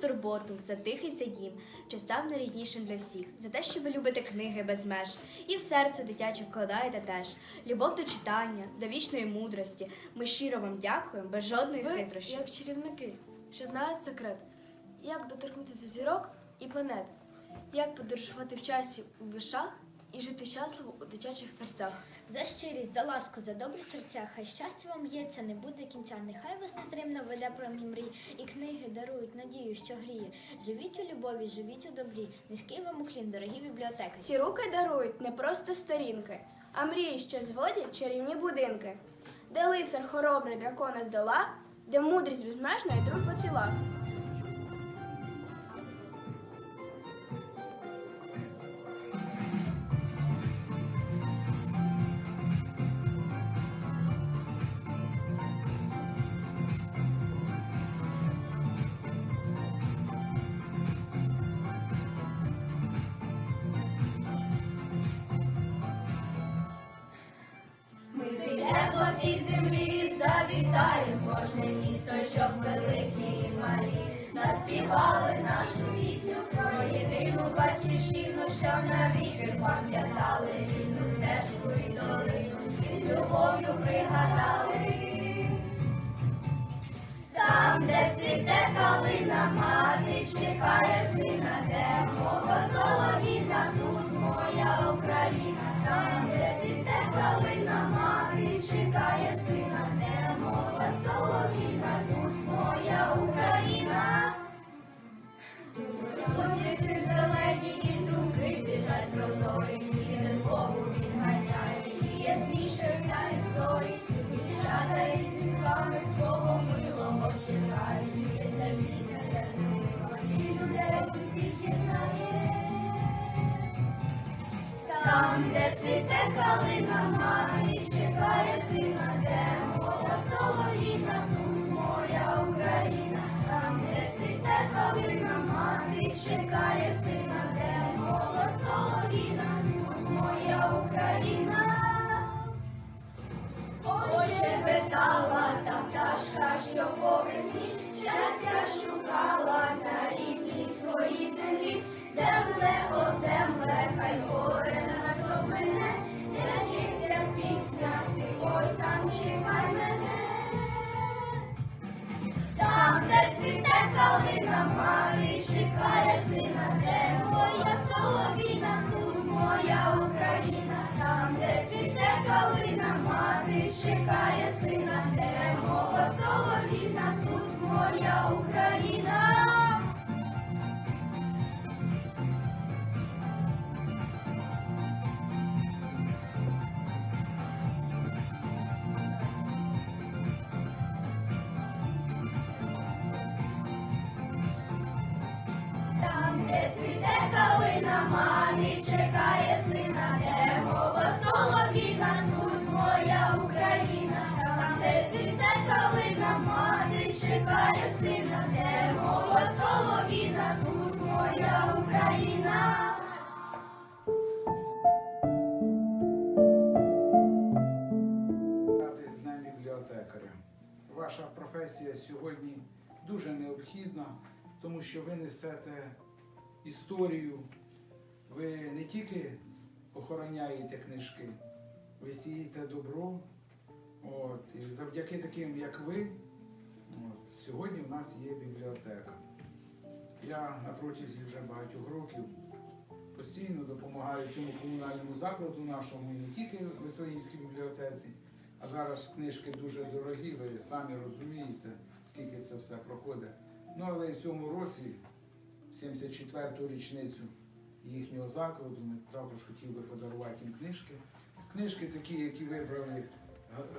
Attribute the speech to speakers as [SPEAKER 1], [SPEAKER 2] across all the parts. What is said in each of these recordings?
[SPEAKER 1] турботу, за тихий цей дім, що став найріднішим для всіх, за те, що ви любите книги без меж, і в серце дитяче вкладаєте теж. Любов до читання, до вічної мудрості. Ми щиро вам дякуємо, без жодної
[SPEAKER 2] Ви,
[SPEAKER 1] хитрощі.
[SPEAKER 2] як чарівники, що знають секрет, як доторкнутися зірок і планет, як подорожувати в часі у вишах і жити щасливо у дитячих серцях.
[SPEAKER 3] За щирість, за ласку, за добрі серця, хай щастя вам є, це не буде кінця. Нехай вас незримно веде промінь мрій, і книги дарують надію, що гріє. Живіть у любові, живіть у добрі. Низький вам уклін, дорогі бібліотеки.
[SPEAKER 4] Ці руки дарують не просто сторінки, а мрії, що зводять чарівні будинки, де лицар хоробрий дракона здола, де мудрість безмежна і дружба ціла.
[SPEAKER 5] Підемо землі, завітаємо кожне місто, щоб великі і малі заспівали нашу пісню про єдину батьківщину, що навіки пам'ятали рідну стежку і долину, з любов'ю пригадали. Там, де цвіте калина, мати чекає сина, де мова солов'їна, свого милого чекають, і ця пісня і людей усіх єднає. Там, де цвіте калина, мати чекає сина, де мова солов'їна, тут моя Україна, там, де цвіте калина, мати чекає сина, Lord. Калина, мати чекає сина, де мова солов'їна, тут моя Україна, там, де цвіте калина, мати чекає сина, де мова солов'їна, тут моя Україна.
[SPEAKER 6] Ваша професія сьогодні дуже необхідна, тому що ви несете історію, ви не тільки охороняєте книжки, ви сієте добро. От, і завдяки таким, як ви, от, сьогодні в нас є бібліотека. Я на протязі вже багатьох років постійно допомагаю цьому комунальному закладу нашому, і не тільки в Веселинській бібліотеці, а зараз книжки дуже дорогі, ви самі розумієте, скільки це все проходить. Ну, але в цьому році, 74-ту річницю їхнього закладу, ми також хотів би подарувати їм книжки. Книжки такі, які вибрали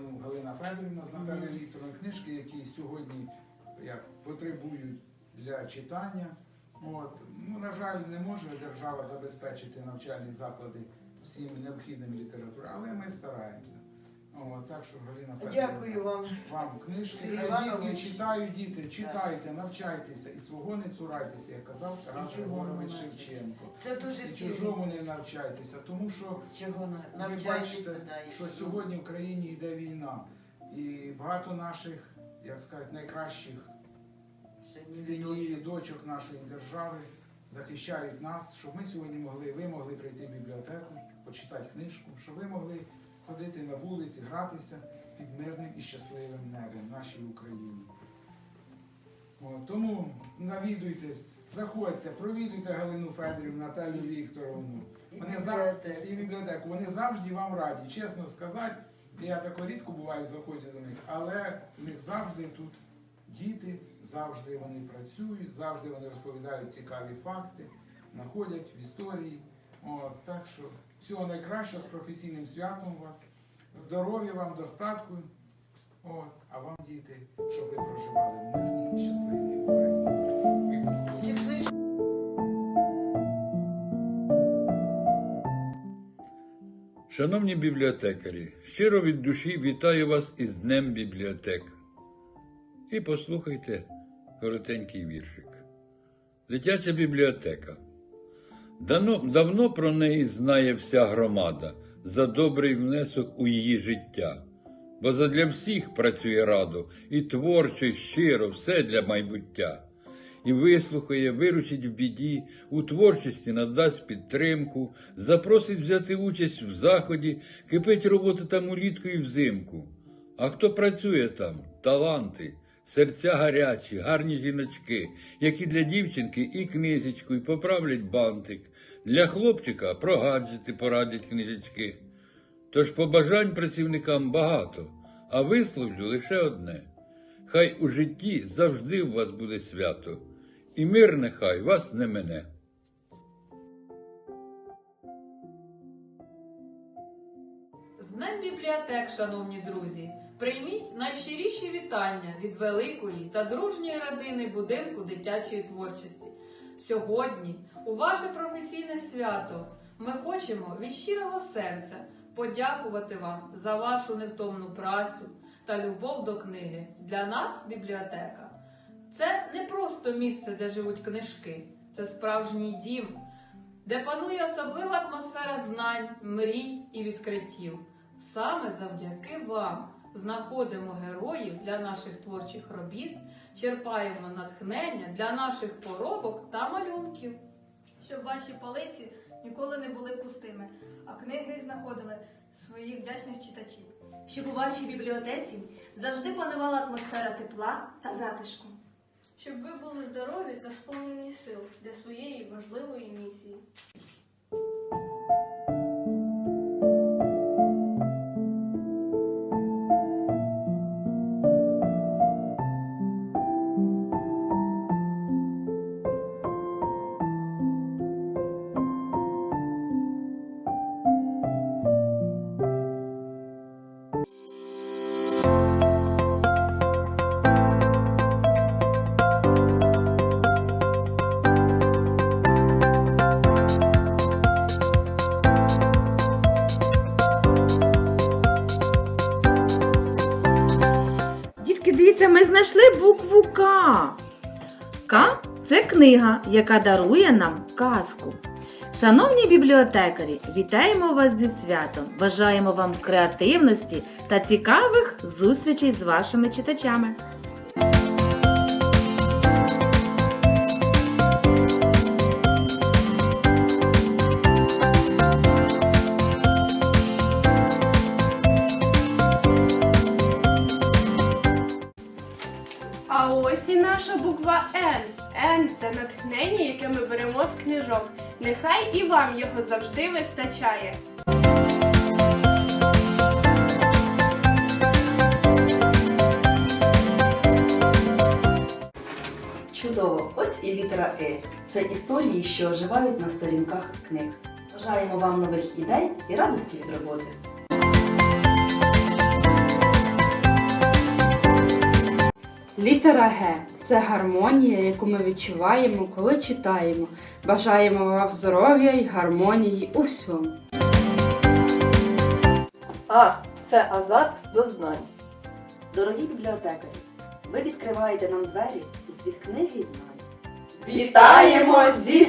[SPEAKER 6] ну, Галина Федорівна з Наталією Вікторовною, книжки, які сьогодні як, потребують для читання. От. Ну, на жаль, не може держава забезпечити навчальні заклади всім необхідним літературою, але ми стараємося. Так що Галина Федорівна,
[SPEAKER 7] Дякую вам.
[SPEAKER 6] вам книжки.
[SPEAKER 7] Сергій
[SPEAKER 6] Хай
[SPEAKER 7] Іванович.
[SPEAKER 6] читають діти, читайте, навчайтеся і свого не цурайтеся, як казав Тарас
[SPEAKER 7] І
[SPEAKER 6] Григорович
[SPEAKER 7] не
[SPEAKER 6] Шевченко.
[SPEAKER 7] Це дуже
[SPEAKER 6] І
[SPEAKER 7] цінно.
[SPEAKER 6] чужому не навчайтеся, тому що
[SPEAKER 7] Чого на-
[SPEAKER 6] ви бачите,
[SPEAKER 7] да, і
[SPEAKER 6] що сьогодні в країні йде війна, і багато наших, як сказати, найкращих
[SPEAKER 7] Синів.
[SPEAKER 6] синів і дочок нашої держави захищають нас, щоб ми сьогодні могли, ви могли прийти в бібліотеку, почитати книжку, щоб ви ходити на вулиці, гратися під мирним і щасливим небом нашій Україні. От, тому навідуйтесь, заходьте, провідуйте Галину Федорівну, Наталію Вікторовну. Вони зав... і бібліотеку. Вони завжди вам раді. Чесно сказати, я тако рідко буваю в заході до них, але в них завжди тут діти, завжди вони працюють, завжди вони розповідають цікаві факти, знаходять в історії. От, так що всього найкращого з професійним святом вас, здоров'я вам, достатку. От, а вам, діти, щоб ви проживали в мирній і щасливій Україні.
[SPEAKER 7] Шановні бібліотекарі, щиро від душі вітаю вас із Днем бібліотек. І послухайте коротенький віршик. Дитяча бібліотека. Давно, давно про неї знає вся громада за добрий внесок у її життя. Бо задля всіх працює радо, і творчо, і щиро, все для майбуття. І вислухає, виручить в біді, у творчості надасть підтримку, запросить взяти участь в заході, кипить робота там улітку і взимку. А хто працює там? Таланти, серця гарячі, гарні жіночки, які для дівчинки і книжечку, і поправлять бантик, для хлопчика про гаджети порадять книжечки. Тож побажань працівникам багато, а висловлю лише одне. Хай у житті завжди у вас буде свято, і мир нехай вас не мене.
[SPEAKER 8] З Днем бібліотек, шановні друзі, прийміть найщиріші вітання від великої та дружньої родини будинку дитячої творчості. Сьогодні, у ваше професійне свято, ми хочемо від щирого серця подякувати вам за вашу невтомну працю та любов до книги. Для нас бібліотека це не просто місце, де живуть книжки, це справжній дім, де панує особлива атмосфера знань, мрій і відкриттів. Саме завдяки вам знаходимо героїв для наших творчих робіт, черпаємо натхнення для наших поробок та малюнків.
[SPEAKER 9] щоб ваші полиці ніколи не були пустими, а книги знаходили своїх вдячних читачів.
[SPEAKER 10] щоб у вашій бібліотеці завжди панувала атмосфера тепла та затишку.
[SPEAKER 9] Щоб ви були здорові та сповнені сил для своєї важливої місії.
[SPEAKER 11] Дітки, дивіться, ми знайшли букву К. К це книга, яка дарує нам казку. Шановні бібліотекарі, вітаємо вас зі святом! Бажаємо вам креативності та цікавих зустрічей з вашими читачами.
[SPEAKER 4] Н. Н це натхнення, яке ми беремо з книжок. Нехай і вам його завжди вистачає.
[SPEAKER 12] Чудово! Ось і літера Е. Це історії, що оживають на сторінках книг. Бажаємо вам нових ідей і радості від роботи.
[SPEAKER 13] Літера Г це гармонія, яку ми відчуваємо, коли читаємо. Бажаємо вам здоров'я і гармонії у всьому.
[SPEAKER 14] А це азарт до знань.
[SPEAKER 12] Дорогі бібліотекарі, ви відкриваєте нам двері у світ книги і знань.
[SPEAKER 14] Вітаємо зі